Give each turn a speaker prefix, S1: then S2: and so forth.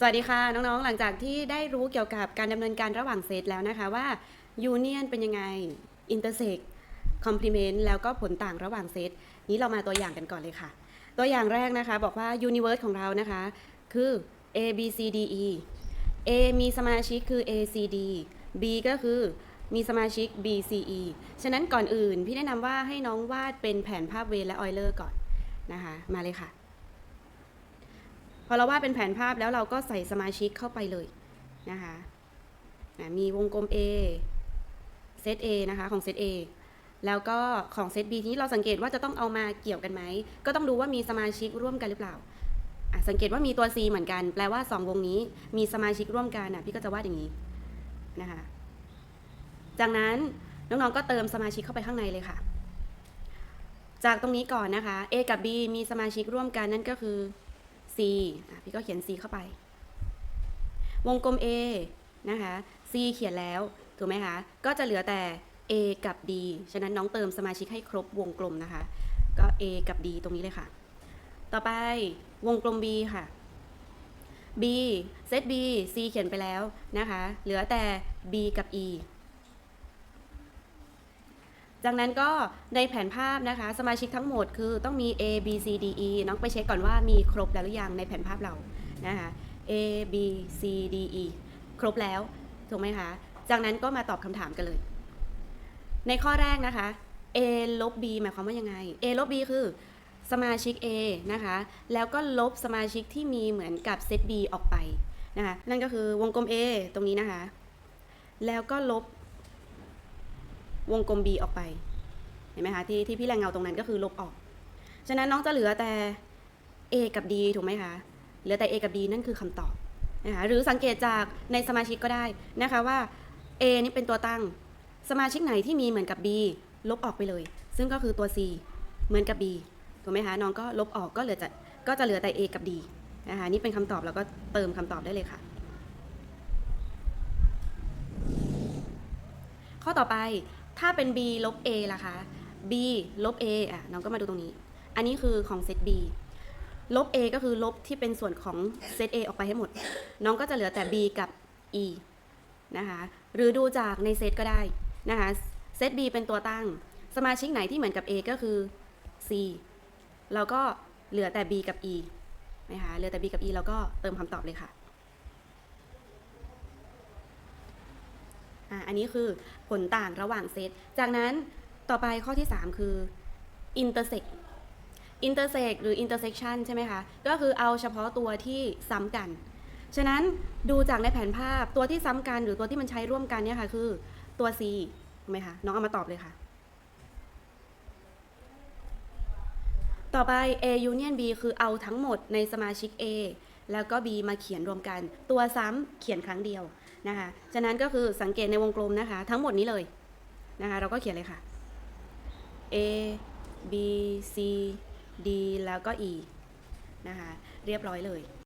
S1: สวัสดีค่ะ น้องๆ หลังจากที่ได้รู้เกี่ยวกับการดำเนินการระหว่างเซตแล้วนะคะว่า Union เป็นยังไง Intersect Complement แล้วก็ผลต่างระหว่างเซตนี้เรามาตัวอย่างกันก่อนเลยค่ะ ตัวอย่างแรกนะคะบอกว่า Universe ของเรานะคะ คือ A B C D E A มีสมาชิกคือ A C D B ก็คือมีสมาชิก B C E ฉะนั้นก่อนอื่น พี่แนะนำว่าให้น้องวาดเป็นแผนภาพเวนและออยเลอร์ก่อนนะคะ มาเลยค่ะ พอเราวาดเป็นแผนภาพแล้วเราก็ใส่สมาชิกเข้าไปเลยนะคะอะมีวงกลม A เซต A นะคะของเซต A แล้วก็ของเซต B ทีนี้เราสังเกตว่าจะต้องเอามาเกี่ยวกันไหม ก็ต้องดูว่ามีสมาชิกร่วมกันหรือเปล่า สังเกตว่ามีตัว C เหมือนกัน แปลว่า 2 วงนี้มีสมาชิกร่วมกันอะพี่ก็จะวาดอย่างนี้นะคะ จากนั้นน้องๆ ก็เติมสมาชิกเข้าไปข้างในเลยค่ะ จากตรงนี้ก่อนนะคะ A กับ B มีสมาชิกร่วมกันนั่นก็คือ C พี่ก็เขียน C เข้าไป วงกลม A นะคะ C เขียนแล้ว ถูกไหมคะ ก็จะเหลือแต่ A กับ D ฉะนั้นน้องเติมสมาชิกให้ครบวงกลมนะคะ ก็ A กับ D ตรงนี้เลยค่ะ ต่อไปวงกลม B ค่ะ B เซต B C เขียนไปแล้วนะคะ เหลือแต่ B กับ E จากนั้นก็ในแผนภาพนะคะ สมาชิกทั้งหมดคือต้องมี A B C D E น้องไปเช็คก่อนว่ามีครบแล้วหรือยังในแผนภาพเรานะคะ A B C D E ครบแล้ว ถูกไหมคะ จากนั้นก็มาตอบคำถามกันเลย ในข้อแรกนะคะ A ลบ B หมายความว่ายังไง A ลบ B คือสมาชิก A นะคะ แล้วก็ลบสมาชิกที่มีเหมือนกับเซต B ออกไปนะคะ นั่นก็คือวงกลม A ตรงนี้นะคะ แล้วก็ลบ วงกลม B ออกไป เห็นไหมคะที่ที่พี่แรงเงาตรงนั้นก็คือลบออก ฉะนั้นน้องจะเหลือแต่ A กับ D ถูกไหมคะเหลือแต่ A กับ D นั่นคือคำตอบนะคะหรือสังเกตจากในสมาชิกก็ได้นะคะว่า A นี่เป็นตัวตั้งสมาชิกไหนที่มีเหมือนกับ B ลบออกไปเลย ซึ่งก็คือตัว C เหมือนกับ B ถูกไหมคะน้องก็ลบออกก็เหลือจะก็จะเหลือแต่ A กับ D นะคะนี่เป็นคำตอบแล้วก็เติมคำตอบได้เลยค่ะ ข้อต่อไป ถ้าเป็น b ลบ a ล่ะคะ b ลบ a อะน้องก็มาดูตรงนี้ อันนี้คือของเซต b ลบ a ก็คือลบที่เป็นส่วนของเซต a ออกไปให้หมด น้องก็จะเหลือแต่ b กับ e นะคะหรือดูจากในเซตก็ได้นะคะเซต b เป็นตัวตั้ง สมาชิกไหนที่เหมือนกับ a ก็คือ c แล้วก็เหลือแต่ b กับ e นะคะเหลือแต่ b กับ e แล้วก็เติมคำตอบเลยค่ะ อะอันนี้คือผลต่างระหว่างเซต จากนั้นต่อไปข้อที่ 3 คือ intersect intersect หรือ intersection ใช่ไหมคะ ก็คือเอาเฉพาะตัวที่ซ้ำกัน ฉะนั้นดูจากในแผนภาพตัวที่ซ้ำกัน หรือตัวที่มันใช้ร่วมกันเนี่ยค่ะคือตัว C ถูกไหมคะ น้องเอามาตอบเลยค่ะ ต่อไป A union B คือเอาทั้งหมดในสมาชิก A แล้วก็ B มาเขียนรวมกัน ตัวซ้ำเขียนครั้งเดียว นะคะ ฉะนั้นก็คือสังเกตในวงกลมนะคะ ทั้งหมดนี้เลยนะคะ เราก็เขียนเลยค่ะ A B C D แล้วก็ E นะคะ เรียบร้อยเลย